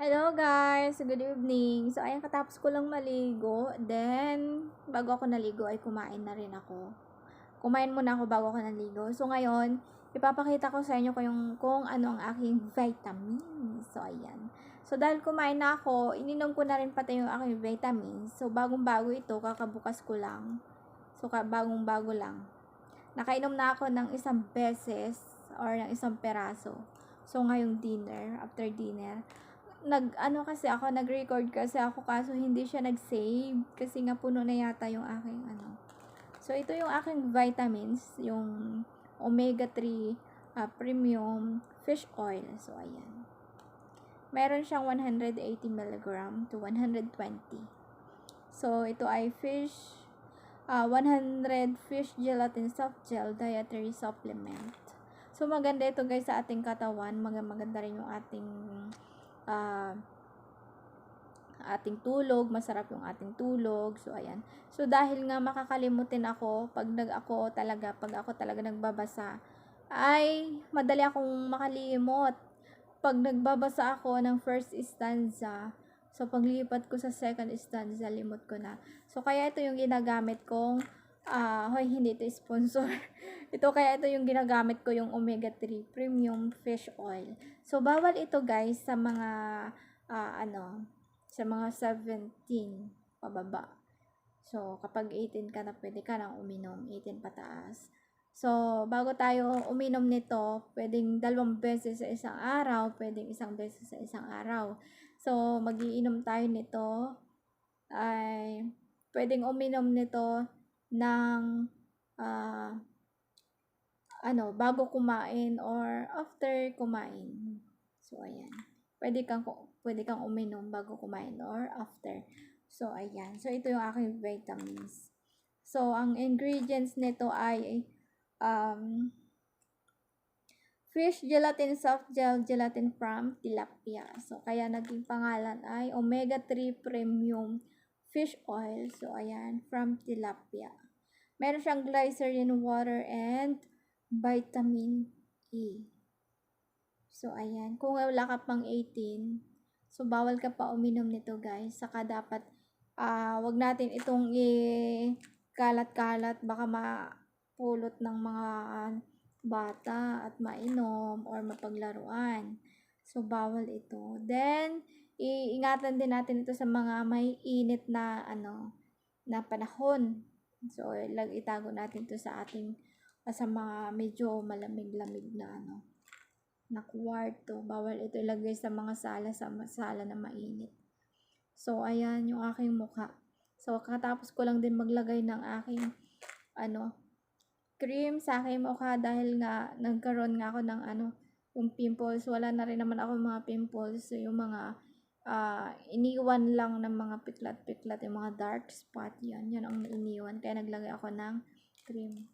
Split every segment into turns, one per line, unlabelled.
Hello guys, good evening. So ayan katapos ko lang maligo, then bago ako naligo ay kumain na rin ako. Kumain muna ako bago ako naligo. So ngayon, ipapakita ko sa inyo kung, kung ano ang aking vitamins. So ayan. So dahil kumain na ako, ininom ko na rin pati yung aking vitamins. So bagong bago ito, kakabukas ko lang. So bagong bago lang. Nakainom na ako ng isang beses or ng isang peraso. So ngayong dinner, after dinner, nag ano kasi ako nag-record kasi ako kaso hindi siya nag-save kasi nga puno na yata yung aking ano. So ito yung aking vitamins, yung omega 3 uh, premium fish oil. So ayan. Meron siyang 180 mg to 120. So ito ay fish uh, 100 fish gelatin soft gel dietary supplement. So maganda ito guys sa ating katawan, maganda rin yung ating uh, ating tulog, masarap yung ating tulog. So, ayan. So, dahil nga makakalimutin ako, pag nag ako talaga, pag ako talaga nagbabasa, ay madali akong makalimot. Pag nagbabasa ako ng first stanza, so paglipat ko sa second stanza, limot ko na. So, kaya ito yung ginagamit kong, uh, hoy, hindi ito sponsor. ito kaya ito yung ginagamit ko yung omega 3 premium fish oil. So, bawal ito guys sa mga, uh, ano, sa mga 17 pababa. So, kapag 18 ka na, pwede ka nang uminom, 18 pataas. So, bago tayo uminom nito, pwedeng dalawang beses sa isang araw, pwedeng isang beses sa isang araw. So, magiinom tayo nito, ay, pwedeng uminom nito ng, uh, ano, bago kumain or after kumain. So, ayan. Pwede kang, pwede kang uminom bago kumain or after. So, ayan. So, ito yung aking vitamins. So, ang ingredients nito ay um, fish gelatin soft gel gelatin from tilapia. So, kaya naging pangalan ay omega-3 premium fish oil. So, ayan, from tilapia. Meron siyang glycerin water and vitamin E. So, ayan. Kung wala ka pang 18, so bawal ka pa uminom nito guys. Saka dapat, uh, wag natin itong i-kalat-kalat. Baka mapulot ng mga bata at mainom or mapaglaruan. So, bawal ito. Then, iingatan din natin ito sa mga may init na, ano, na panahon. So, itago natin to sa ating sa mga medyo malamig-lamig na ano na kwarto. Bawal ito ilagay sa mga sala sa sala na mainit. So, ayan yung aking mukha. So, katapos ko lang din maglagay ng aking ano cream sa aking mukha dahil nga nagkaroon nga ako ng ano yung pimples. Wala na rin naman ako mga pimples. So, yung mga uh, iniwan lang ng mga piklat-piklat, yung mga dark spot, yan. Yan ang iniwan. Kaya naglagay ako ng cream.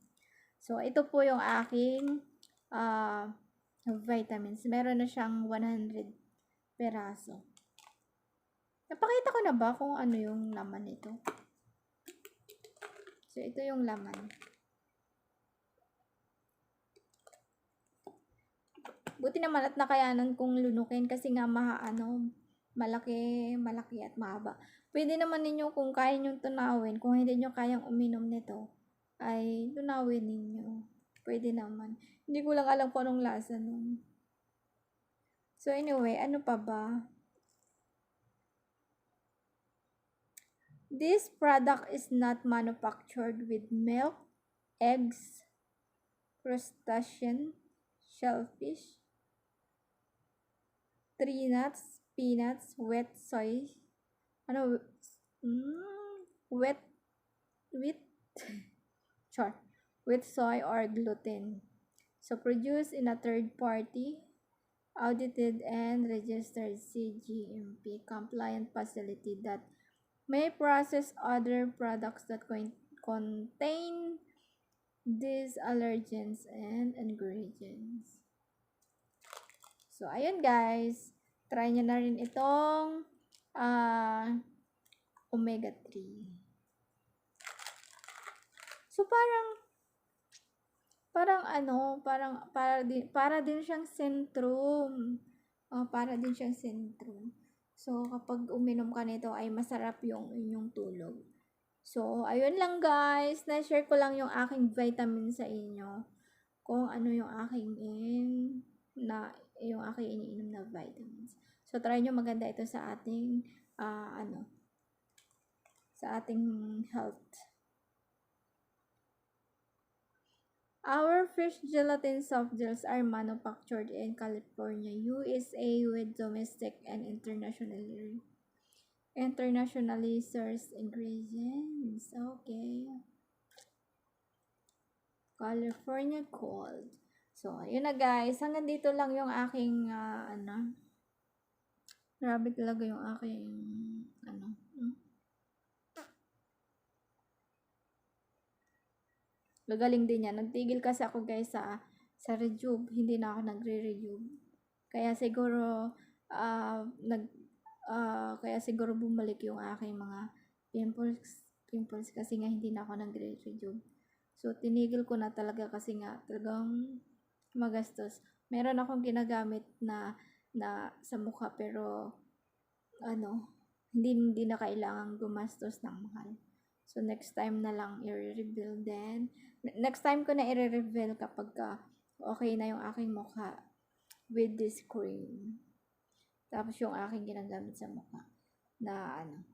So, ito po yung aking uh, vitamins. Meron na siyang 100 peraso. Napakita ko na ba kung ano yung laman nito? So, ito yung laman. Buti naman at nakayanan kong lunukin kasi nga maha, ano, malaki, malaki at mahaba. Pwede naman ninyo kung kaya nyo tunawin, kung hindi nyo kayang uminom nito, ay tunawin ninyo. Pwede naman. Hindi ko lang alam kung anong lasa nun. So anyway, ano pa ba? This product is not manufactured with milk, eggs, crustacean, shellfish, tree nuts, peanuts, wet soy, ano, mm, wet, wheat, Sure. With soy or gluten. So, produced in a third party, audited and registered CGMP compliant facility that may process other products that contain these allergens and ingredients. So, ayun guys. Try nyo na rin itong uh, omega-3. So parang parang ano, parang para din para din siyang sentrum. Oh, para din siyang sentrum. So, kapag uminom ka nito ay masarap yung inyong tulog. So, ayun lang guys. Na-share ko lang yung aking vitamin sa inyo. Kung ano yung aking in, na, yung aking iniinom na vitamins. So, try nyo maganda ito sa ating, ah, ano, sa ating health. Our fish gelatin soft gels are manufactured in California, USA with domestic and internationally internationally sourced ingredients. Okay. California cold. So, yun na guys. Hanggang dito lang yung aking, ah, ano, grabe talaga yung aking, ano, hmm? Gagaling din yan. Nagtigil kasi ako guys sa sa rejuve. Hindi na ako nagre-rejuve. Kaya siguro ah nag ah, kaya siguro bumalik yung aking mga pimples pimples kasi nga hindi na ako nagre-rejuve. So tinigil ko na talaga kasi nga talagang magastos. Meron akong ginagamit na na sa mukha pero ano hindi hindi na kailangan gumastos ng mahal. So, next time na lang i-reveal din. Next time ko na i-reveal kapag ka okay na yung aking mukha with this cream. Tapos yung aking ginagamit sa mukha na ano,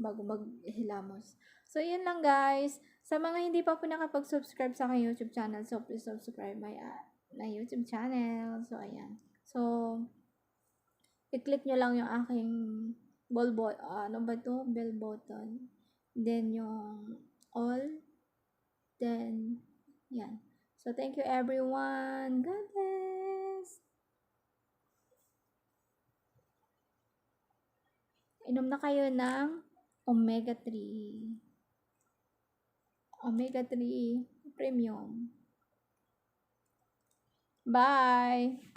bago maghilamos. So, yun lang guys. Sa mga hindi pa po nakapag-subscribe sa aking YouTube channel, so please subscribe my, uh, my YouTube channel. So, ayan. So, i-click nyo lang yung aking bell button, ano ba to? Bell button. Then, yung all. Then, yan. So, thank you everyone. God bless. Inom na kayo ng omega 3. Omega 3 premium. Bye!